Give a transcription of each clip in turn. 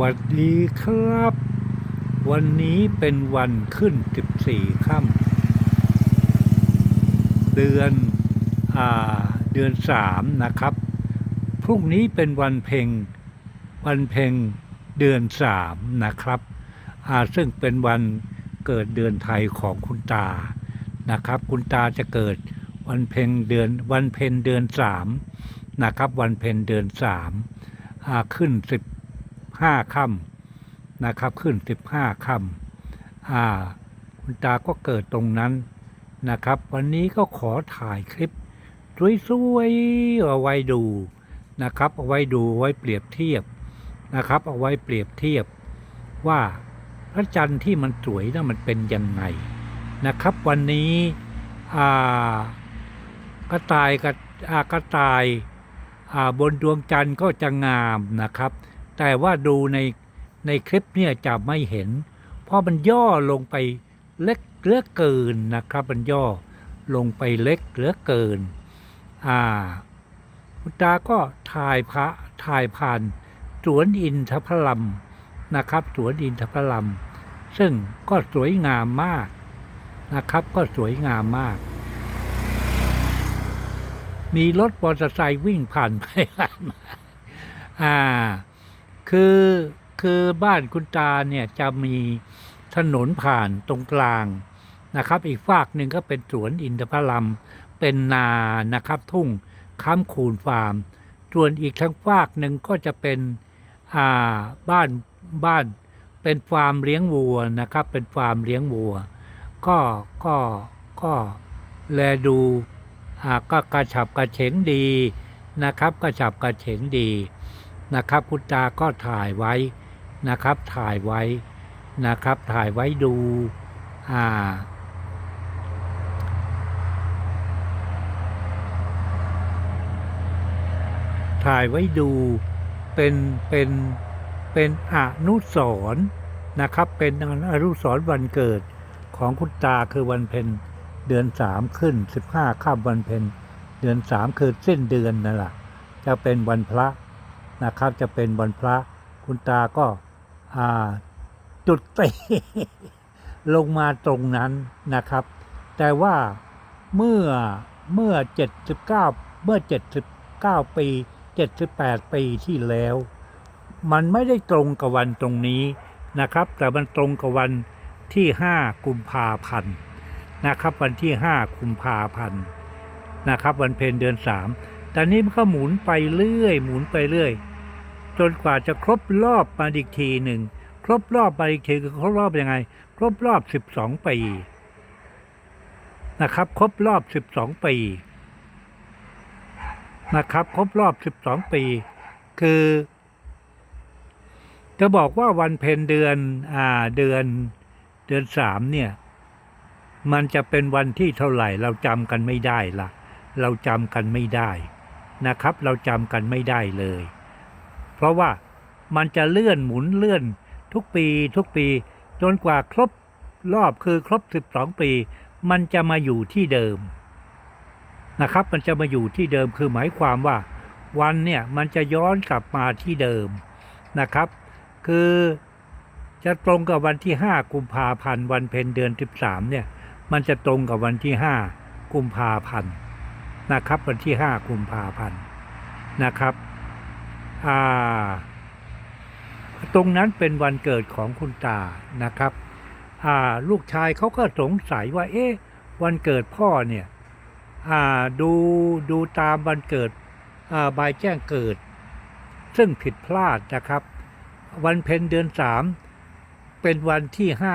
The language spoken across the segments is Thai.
วัสดีครับ วันนี้เป็นวันขึ้น 14ค่ำเดือนอ่าเดือนสามนะครับ พรุ่งนี้เป็นวันเพ็งวันเพ็งเดือนสามนะครับอ่าซึ่งเป็นวันเกิดเดือนไทยของคุณตานะครับ คุณตาจะเกิดวันเพ็งเดือนวันเพ็ญเดือนสามนะครับ วันเพ็ญเดือนสามอ่าขึ้นสิบ ห้าค่ำนะครับ ขึ้นสิบห้าค่ำอ่า คุณตาก็เกิดตรงนั้นนะครับ วันนี้ก็ขอถ่ายคลิป สวยๆเอาไว้ดูนะครับ เอาไว้ดูไว้เปรียบเทียบนะครับ เอาไว้เปรียบเทียบว่าพระจันทร์ที่มันสวยนะมันเป็นยังไงนะครับ วันนี้อ่ากระต่ายกับอากระต่ายอ่าบนดวงจันทร์ก็จะงามนะครับ แต่ว่าดูในในคลิปเนี่ยจะไม่เห็น เพราะมันย่อลงไปเล็กเลือเกินนะครับ มันย่อลงไปเล็กเหลือเกิน อ่าคุณตาก็ถ่ายพระถ่ายผ่านสวนอินทพลัมนะครับสวนอินทพลัมซึ่งก็สวยงามมากนะครับ ก็สวยงามมาก มีรถมอเตอร์ไซค์วิ่งผ่านไปผ่านมาอ่า คือคือบ้านคุณตาเนี่ยจะมีถนนผ่านตรงกลางนะครับ อีกฝากหนึ่งก็เป็นสวนอินทผลัมเป็นนานะครับทุ่งค้ำคูนฟาร์ม ส่วนอีกทั้งฝากหนึ่งก็จะเป็นอ่าบ้านบ้านเป็นฟาร์มเลี้ยงวัวนะครับ เป็นฟาร์มเลี้ยงวัว ก็ก็ก็แลดูอ่าก็กระฉับกระเฉงดีนะครับกระฉับกระเฉงดี นะครับคุณตาก็ถ่ายไว้นะครับ ถ่ายไว้นะครับ ถ่ายไว้ดูอ่าถ่ายไว้ดูเป็นเป็นเป็นอนุสรนะครับ เป็นอนุสรวันเกิดของคุณตาคือวันเพ็ญเดือนสามขึ้นสิบห้าข้ามวันเพ็ญเดือนสามคือสิ้นเดือนนั่นแหละจะเป็นวันพระ นะครับจะเป็นวันพระคุณตาก็าจุดเตลงมาตรงนั้นนะครับ แต่ว่าเมื่อเมื่อ 79 เมื่อ 79 ปี 78 ปีที่แล้ว มันไม่ได้ตรงกับวันตรงนี้นะครับ แต่มันตรงกับวันที่ 5 กุมภาพันธ์นะครับ วันที่ 5 กุมภาพันธ์นะครับ วันเพ็ญเดือน 3 แตอนนี้มันก็หมุนไปเรื่อย หมุนไปเรื่อย จนกว่าจะครบรอบมาอีกทีหนึ่ง ครบรอบมาอีกทีคือครบรอบยังไง ครบรอบ 12 ปี นะครับ ครบรอบ 12 ปี นะครับ ครบรอบ 12 ปี คือ จะบอกว่าวันเพ็ญเดือน อ่า เดือน เดือนสามเนี่ย มันจะเป็นวันที่เท่าไหร่ เราจำกันไม่ได้ละเราจำกันไม่ได้ นะครับ เราจำกันไม่ได้เลย เพราะว่ามันจะเลื่อนหมุนเลื่อนทุกปีทุกปี จนกว่าครบรอบคือครบ 12 ปี มันจะมาอยู่ที่เดิมนะครับ มันจะมาอยู่ที่เดิมคือหมายความว่า วันเนี่ยมันจะย้อนกลับมาที่เดิมนะครับ คือจะตรงกับวันที่ 5 กุมภาพันธ์วันเพ็ญเดือน 13เนี่ยมันจะตรงกับวันที่ 5 กุมภาพันธ์ นะครับวันที่ 5 กุมภาพันธ์นะครับอ่าตรงนั้นเป็นวันเกิดของคุณตานะครับอ่าลูกชายเขาก็สงสัยว่า เอ๊ะวันเกิดพ่อเนี่ยอ่าดูดูตามวันเกิดอ่าใบแจ้งเกิด ซึ่งผิดพลาดนะครับ วันเพ็ญเดือนสามเป็นวันที่ห้า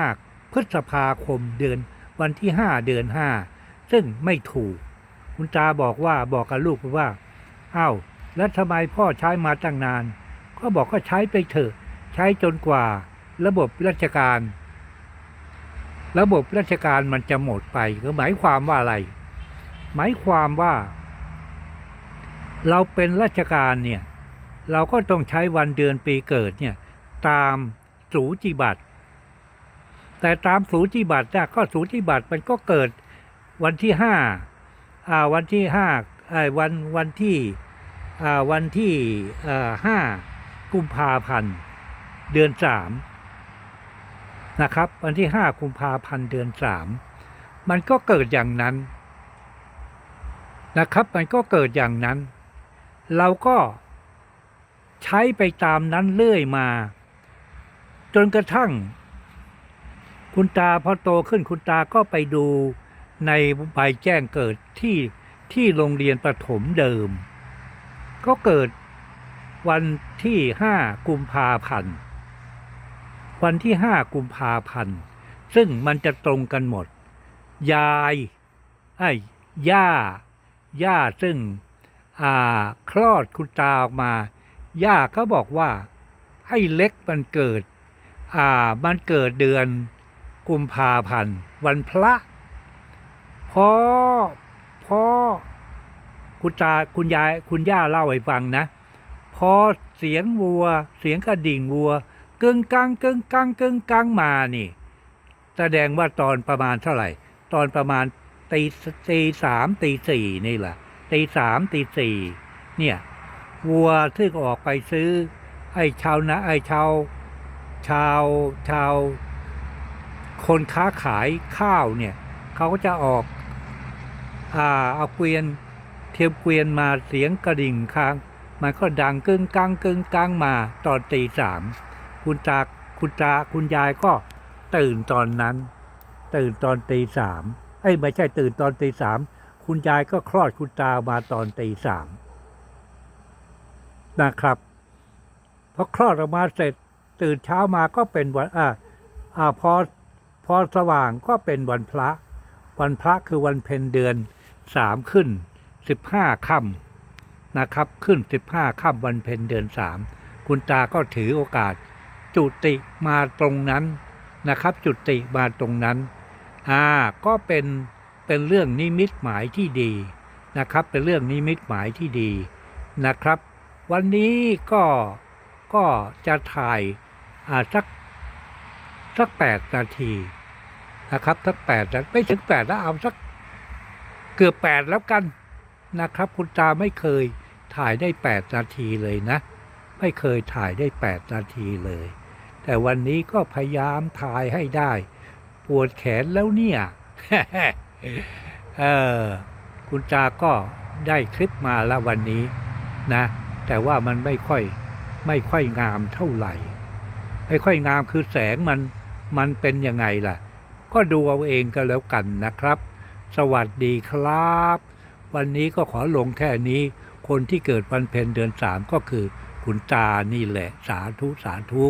พฤษภาคมเดือน วันที่ห้าเดือนห้าซึ่งไม่ถูก คุณตาบอกว่าบอกกับลูกว่าอ้าวแล้วทำไมพ่อใช้มาตั้งนาน ก็บอกก็ใช้ไปเถอะ ใช้จนกว่า ระบบราชการ ระบบราชการมันจะหมดไปก็หมายความว่าอะไร หมายความว่า เราเป็นราชการเนี่ย เราก็ต้องใช้วันเดือนปีเกิดเนี่ย ตามสูจิบัตรแต่ตามสูจิบัตรเนี่ยก็สูจิบัตรมันก็เกิดวันที่ห้าอ่า วันที่ห้าวันวันที่วันที่ห้ากุมภาพันธ์เดือนสามนะครับ วันที่ห้ากุมภาพันธ์เดือนสามมันก็เกิดอย่างนั้นนะครับ มันก็เกิดอย่างนั้น เราก็ใช้ไปตามนั้นเรื่อยมา จนกระทั่ง คุณตาพอโตขึ้นคุณตาก็ไปดู ในใบแจ้งเกิดที่ที่โรงเรียนประถมเดิม ก็เกิดวันที่ห้ากุมภาพันธ์ วันที่ห้ากุมภาพันธ์ ซึ่งมันจะตรงกันหมด ยายไอ้ย่า ย่าซึ่งอ่าคลอดคุณตาออกมา ย่าก็บอกว่าให้เล็กมันเกิด อ่า มันเกิดเดือนกุมภาพันธ์ วันพระ พอพ่อ คุณตาคุณยายคุณย่าเล่าให้ฟังนะ พอเสียงวัว เสียงกระดิ่งวัวกึ่งกังกึ่งกังกึ่งกังมานี่ แสดงว่าตอนประมาณเท่าไหร่ ตอนประมาณตีตีสามตีสี่นี่แหละตีสามตีสี่เนี่ยวัวที่ออกไปซื้อ ไอ้ชาวนะไอ้ชาวชาวชาว คนค้าขายข้าวเนี่ย เขาก็จะออก อ่าเอาเกวียน เทียมเกวียนมาเสียงกระดิ่งค้าง มันก็ดังกึ้งกังกึ้งกังมาตอนตีสามคุณตาคุณตาคุณยายก็ตื่นตอนนั้น ตื่นตอนตีสามเอ้ยไม่ใช่ตื่นตอนตีสามคุณยายก็คลอดคุณตามาตอนตีสามนะครับพอคลอดออกมาเสร็จ ตื่นเช้ามาก็เป็นวันอ่าอ่าพอพอสว่างก็เป็นวันพระ วันพระคือวันเพ็ญเดือน สามขึ้นสิบห้าค่ำนะครับ ขึ้นสิบห้าค่ำวันเพ็ญเดือนสามคุณตาก็ถือโอกาส จุติมาตรงนั้นนะครับ จุติมาตรงนั้นอ่าก็เป็นเป็นเรื่องนิมิตหมายที่ดีนะครับ เป็นเรื่องนิมิตหมายที่ดีนะครับ วันนี้ก็ก็จะถ่ายอ่าสักสักแปดนาทีนะครับสักแปดไม่ถึงแปดแล้วเอาสัก เกือบแปดแล้วกันนะครับ คุณตาไม่เคยถ่ายได้แปดนาทีเลยนะ ไม่เคยถ่ายได้แปดนาทีเลย แต่วันนี้ก็พยายามถ่ายให้ได้ ปวดแขนแล้วเนี่ยเออคุณตาก็ได้คลิปมาแล้ววันนี้นะ แต่ว่ามันไม่ค่อยไม่ค่อยงามเท่าไหร่ ไม่ค่อยงามคือแสงมันมันเป็นยังไงล่ะ ก็ดูเอาเองก็แล้วกันนะครับ สวัสดีครับ วันนี้ก็ขอลงแค่นี้ คนที่เกิดวันเพ็ญเดือนสามก็คือ คุณตานี่แหละ สาธุ สาธุ